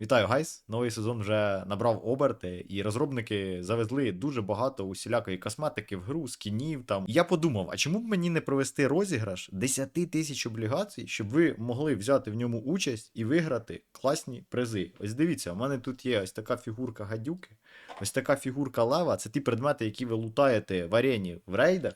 Вітаю, гайс! Новий сезон вже набрав оберти, і розробники завезли дуже багато усілякої косметики в гру, скінів там. І я подумав, а чому б мені не провести розіграш 10 тисяч облігацій, щоб ви могли взяти в ньому участь і виграти класні призи. Ось дивіться, у мене тут є ось така фігурка гадюки, ось така фігурка лева. Це ті предмети, які ви лутаєте в арені в рейдах.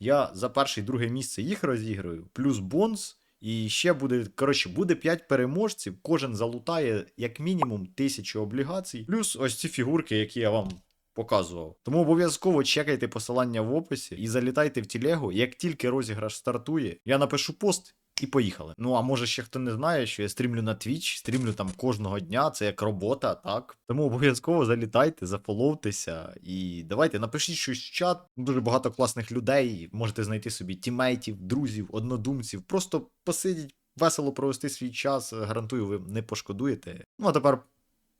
Я за перше і друге місце їх розіграю, плюс бонус. І ще буде, коротше, буде 5 переможців, кожен залутає як мінімум тисячу облігацій, плюс ось ці фігурки, які я вам показував. Тому обов'язково чекайте посилання в описі і залітайте в тілегу. Як тільки розіграш стартує, я напишу пост. І поїхали. Ну а може ще хто не знає, що я стрімлю на Twitch, стрімлю там кожного дня, це як робота, так. Тому обов'язково залітайте, зафоловтеся і давайте напишіть щось в чат. Дуже багато класних людей. Можете знайти собі тімейтів, друзів, однодумців. Просто посидіть, весело провести свій час. Гарантую, ви не пошкодуєте. Ну а тепер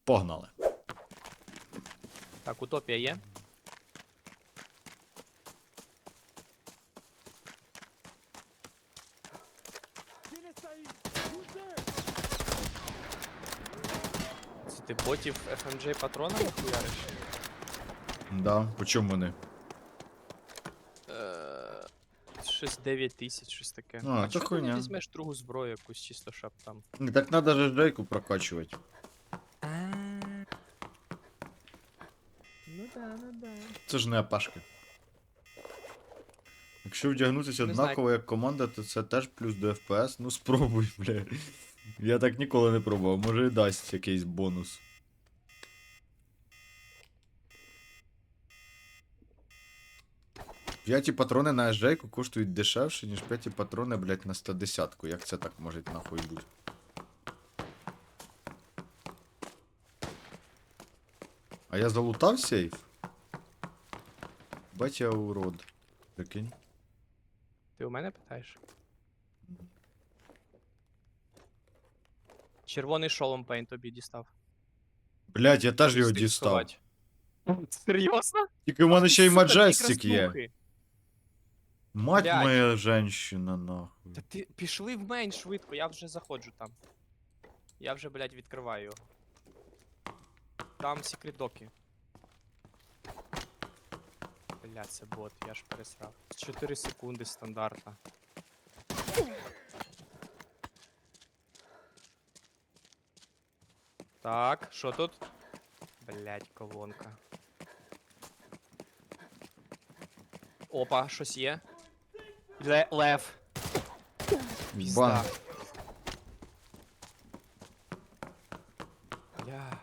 погнали. Так, утопія є. Ти ботів FMJ патронами хуяриш? Да, по чому вони? Е, Щось 9 тисяч, щось таке. А, це чого ти хуйня. не візьмеш другу зброю якусь чисто, щоб там. Так треба же Джейку прокачувати. Ну да, ну да. Це ж не апашки. Якщо вдягнутися Не знаю. однаково як команда, то це теж плюс до FPS. Ну спробуй, бля. Я так ніколи не пробував, може і дасть якийсь бонус. П'яті патрони на SJ коштують дешевше, ніж п'яті патрони, блять, на 110-ку. Як це так може нахуй бути? А я залутав сейф? Бать я урод. Прикинь. Ти у мене питаєш? Червоний шолом пейн тобі дістав. Блять, я теж його Встиг дістав. сховать. Серйозно? Тільки в мене ще й Сука, є. краснухи. Мать Блядь. моя женщина, нахуй. Та ти пішли в мейн швидко, я вже заходжу там. Я вже, блядь, відкриваю його. Там секретдоки. Бля, це бот, я ж пересрав. 4 секунди стандартно. Так, що тут? Блять, колонка. Опа, щось є. Ле лев. Пізда. Бля.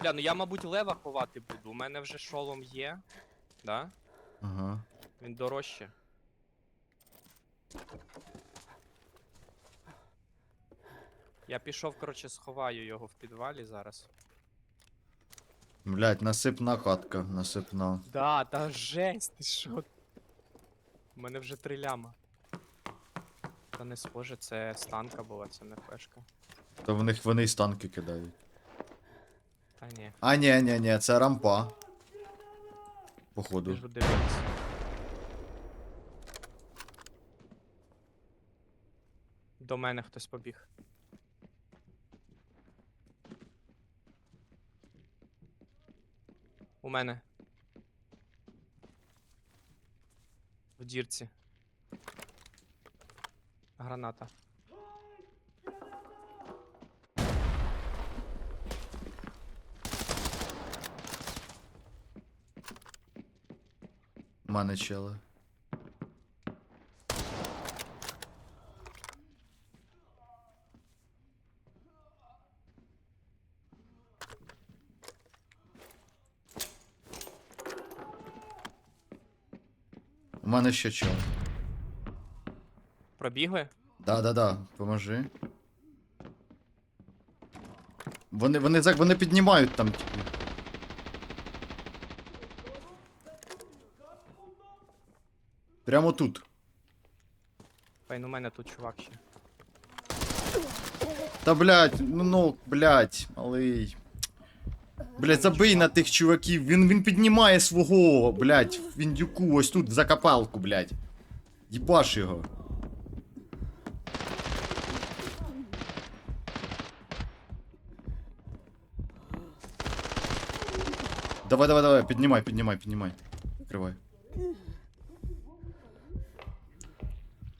Бля, ну я, мабуть, лева ховати буду. У мене вже шолом є. Да? Ага. Він дорожче. Я пішов, коротше, сховаю його в підвалі зараз. Блять, насипна катка, насипна. Да, та жесть, ти що? У мене вже три ляма. Та не схоже, це станка була, це не флешка. То в них вони й станки кидають. Та ні, А, ні, ні, ні, це рампа. Походу. біжу дивитися. До мене хтось побіг. У мене. В дірці. Граната. Мене чели. У мене ще чел. Пробігли? Да-да-да, поможи. Вони, вони, вони піднімають там, типу. Прямо тут. Пейн, у мене тут чувак ще. Та блядь, ну ну, блядь, малий. Блять, забий на тих чуваків. Він він піднімає свого, блять, віндюку, ось тут за капалку, блять. Їбаш його. Давай, давай, давай, піднімай, піднімай, піднімай. Закривай.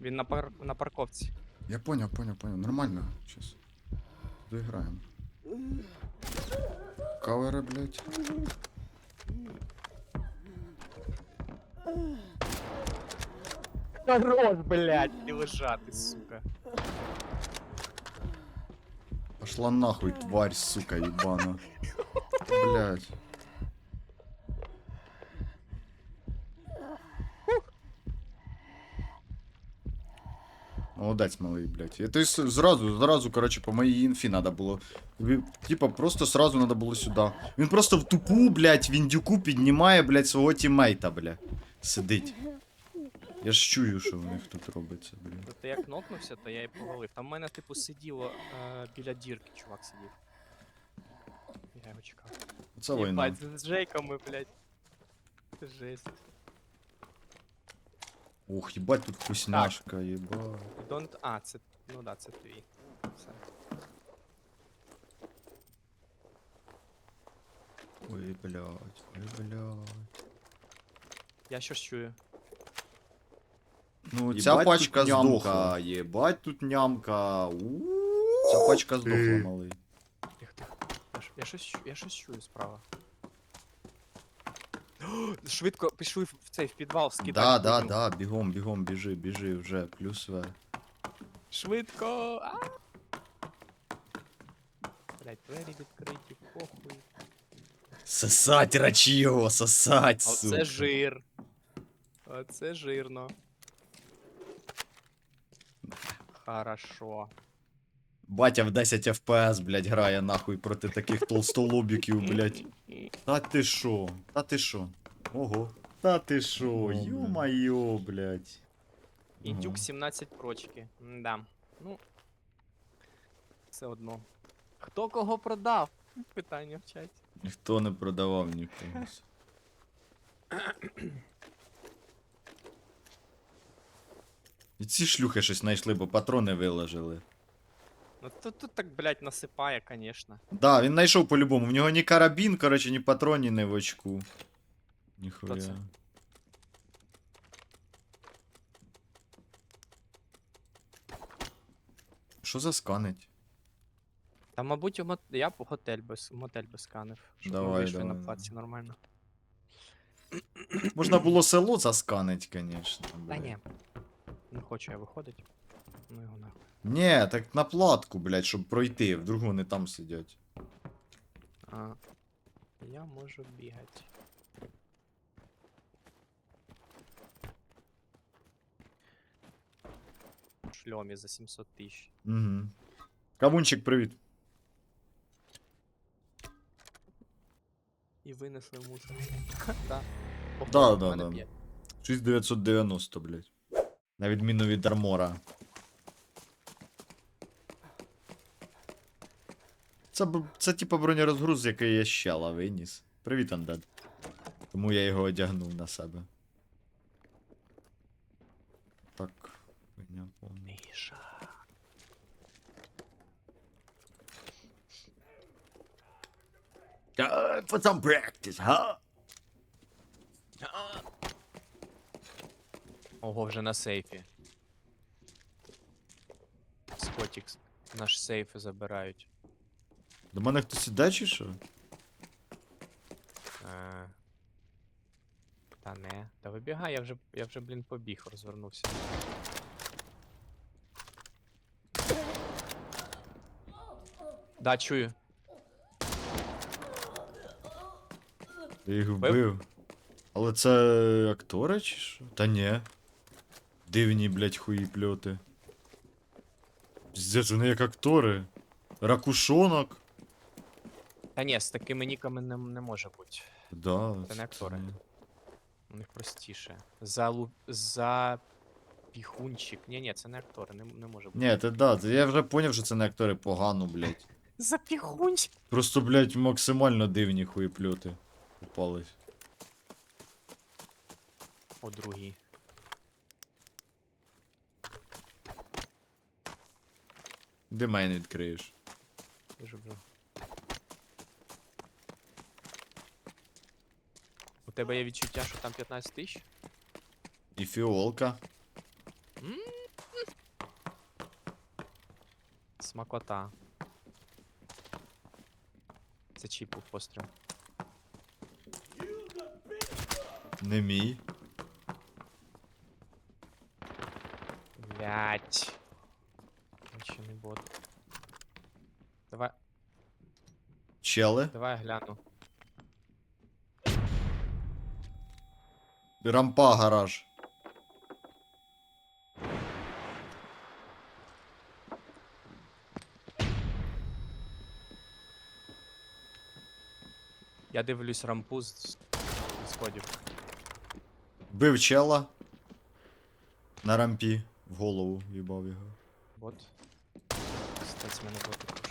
Він на пар... на парковці. Я понял, понял, понял. Нормально. Сейчас. Доиграем. Каверы, блядь. Хорош, блядь, і лежати, сука. Пошла нахуй, тварь, сука, ебана. Блядь. Молодець, малий, блядь. І ти с- зразу, зразу, короче, по моїй інфі надо було. Ви- Типа, просто сразу надо було сюди. Він просто в тупу, блядь, віндюку піднімає, блядь, свого тіммейта, блядь. Сидить. Я ж чую, що в них тут робиться, блядь. Тобто як нокнувся, то я і повалив. Там в мене, типу, сиділо е, біля дірки, чувак сидів. Я його чекав. Це війна. Єбать, з Джейками, блядь. Це жесть. Ух, їбать, тут вкусняшка, їбать. Don't... А, це. Ну да, це твій. Все. Ой, блядь, ой, блядь. Я щось чую. Ну, Єбать, ця тут пачка нямка. здохла. Єбать, тут нямка. У-у-у. Ця пачка здохла, малий. Тихо, тихо. Я, ш- я, щось, чу- я щось чую справа. Швидко пішли в цей в підвал скидати. Да, да, будемо. да, бігом, бігом, біжи, біжи вже, плюс В. Швидко! А! Блять, двері відкриті, похуй. Сосать рачіо, сосать, Оце жир. Оце жирно. Хорошо. Батя в 10 FPS, блядь, грає нахуй проти таких толстолобіків, блядь. Та ти шо? Та ти шо? Ого. Та ти шо? Ё-моё, блядь. Індюк 17 прочки. Да. Ну. Все одно. Хто кого продав? Питання в чаті. Ніхто не продавав нікого. І ці шлюхи щось знайшли, бо патрони виложили. Ну тут, тут так, блядь, насипає, конечно. Да, він знайшов по-любому. В нього ні карабін, коротше, ні патроні, ні в очку. Ніхуя. це? Що за сканить? Та, мабуть, у мот... я б готель би, с- мотель би сканив, щоб ми Давай, вийшли давай, на плаці нормально. Можна було село засканить, звісно. Та ні. Не хочу я виходить. Ну його нахуй. Ні, так на платку, блядь, щоб пройти, вдруг вони там сидять. А, я можу бігати. Шльомі за 700 тисяч. Угу. Кавунчик, привіт. І винесли в мусор. Да. Да, да, да. 6990, блядь. На відміну від армора. Це, це типа бронерозгруз, який я щела виніс. Привіт, Андед. Тому я його одягнув на себе. Так. Хуйня повна. Міша. For some practice, huh? Ого, вже на сейфі. Скотікс. Наш сейф забирають. До мене хтось іде чи що? Е, Та не. Та вибігай, я вже, я вже, блін, побіг, розвернувся. Да, чую. Я їх Вбив? Але це актори чи що? Та ні. Дивні, блядь, хуї пльоти. Піздець, вони як актори. Ракушонок. Та ні, з такими ніками не, не може бути. Да, Це не актори. ні. У них простіше. За лу... за піхунчик. Ні, ні, це не актори, не, не може бути. Ні, це да, це я вже поняв, що це не актори погано, блядь. За піхунчик. Просто, блядь, максимально дивні хуєпльоти. Попались. О, другий. Де мейн відкриєш? Біжу, біжу. тебе є відчуття, що там 15 тисяч? І фіолка. Смакота. Чіп був постріл. Не мій. Блять. Чи не бот. Давай, Чели. давай я гляну. Рампа гараж. Я дивлюсь рампу з, сходів. Бив чела. На рампі. В голову їбав його. Бот. Стець мене боти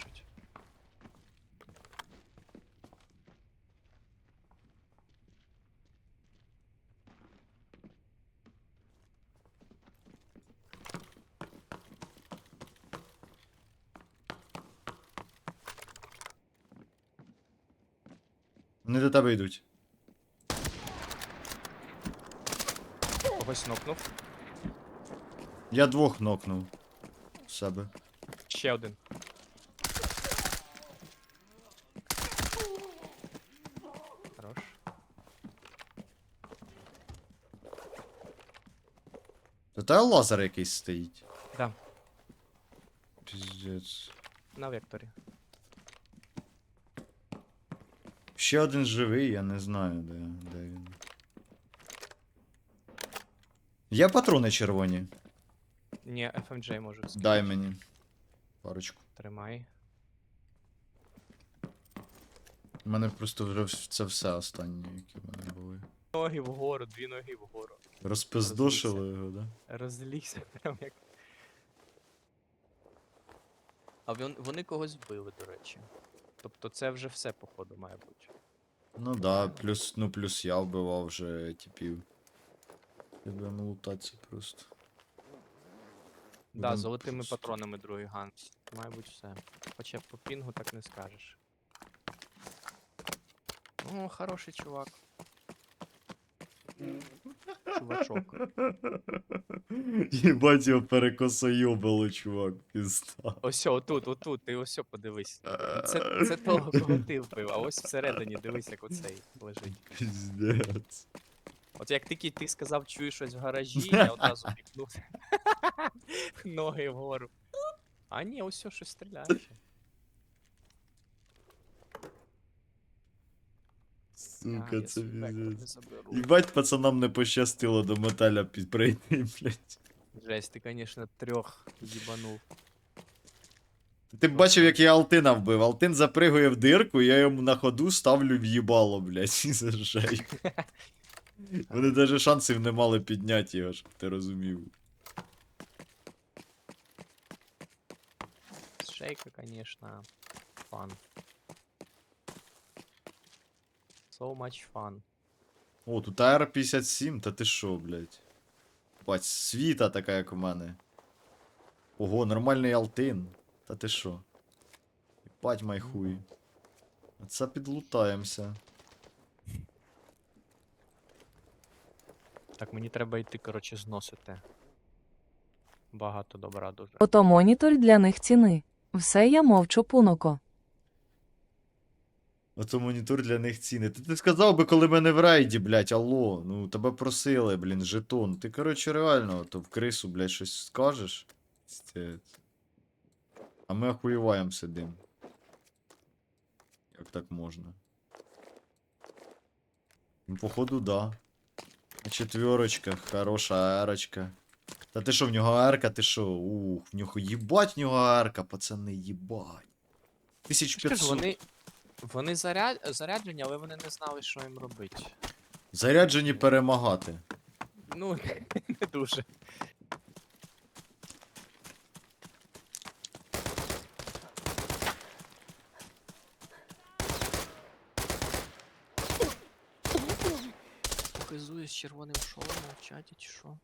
Вони до тебе йдуть. Когось нокнув. Я двох нокнув. Себе. Ще один. Хорош. Та та лазер якийсь стоїть. Да, Піздець. на векторі. Ще один живий, я не знаю, де, де він. Є патрони червоні. Ні, FMJ можу скинути. Дай мені. Парочку. Тримай. У мене просто вже це все останнє, які в мене були. Ноги вгору, дві ноги вгору. Розпиздошили його, да? Розлігся прям як. А вон- вони когось вбили, до речі. Тобто це вже все, походу, має бути. Ну да, плюс, ну плюс я вбивав вже типів. Будемо лутатися просто. Да, Будем золотими просто- патронами другий ганс. Має бути все. Хоча по пінгу так не скажеш. О, хороший чувак. Чувачок. Єбать його перекосойобило, чувак, пізда. Ось, отут, отут, ти ось подивись. Це, це того, кого ти вбив, а ось всередині дивись, як оцей лежить. Піздець. От як тільки ти сказав, чуєш щось в гаражі, я одразу пікнув. Ноги вгору. А ні, ось все, щось стріляє. ще. А, Сука, це піздець. Їбать, пацанам не пощастило до металя під прийти, блядь. Жесть, ти, конечно, трьох їбанув. Ти б бачив, як я Алтина вбив. Алтин запригує в дирку, я йому на ходу ставлю в їбало, блядь, і заржаю. Вони навіть шансів не мали підняти його, щоб ти розумів. Шейка, конечно, фан. So much fun. О, тут АР-57, та ти шо, блядь. Бать, світа така, як у мене. Ого, нормальний Алтин. Та ти шо? Бать май хуй. Це підлутаємося. Так, мені треба йти, коротше, зносити. Багато добра дуже. Ото монітор для них ціни. Все я мовчу пуноко. Ото монітор для них ціни. Ти, ти сказав би, коли мене в рейді, блядь, алло. Ну, тебе просили, блін, жетон. Ти, коротше, реально, то в крису, блядь, щось скажеш. А ми охуєваєм сидим. Як так можна? Ну, походу, да. Четверочка, хороша арочка. Та ти що, в нього арка, ти що? Ух, в нього їбать в нього арка, пацани, їбать. Я ж 1500. вони, вони заряд, заряджені, але вони не знали, що їм робити. Заряджені перемагати. Ну, не дуже. Показує з червоним шоломом в чаті, чи що?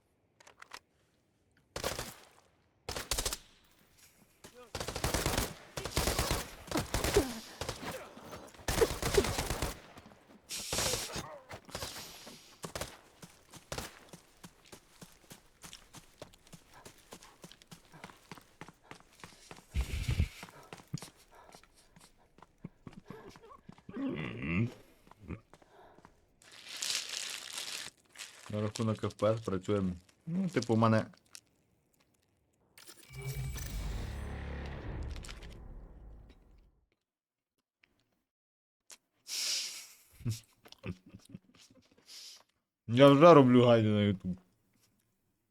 На рахунок FPS працюємо. Ну, типу, у мене. Я вже роблю гайди на YouTube.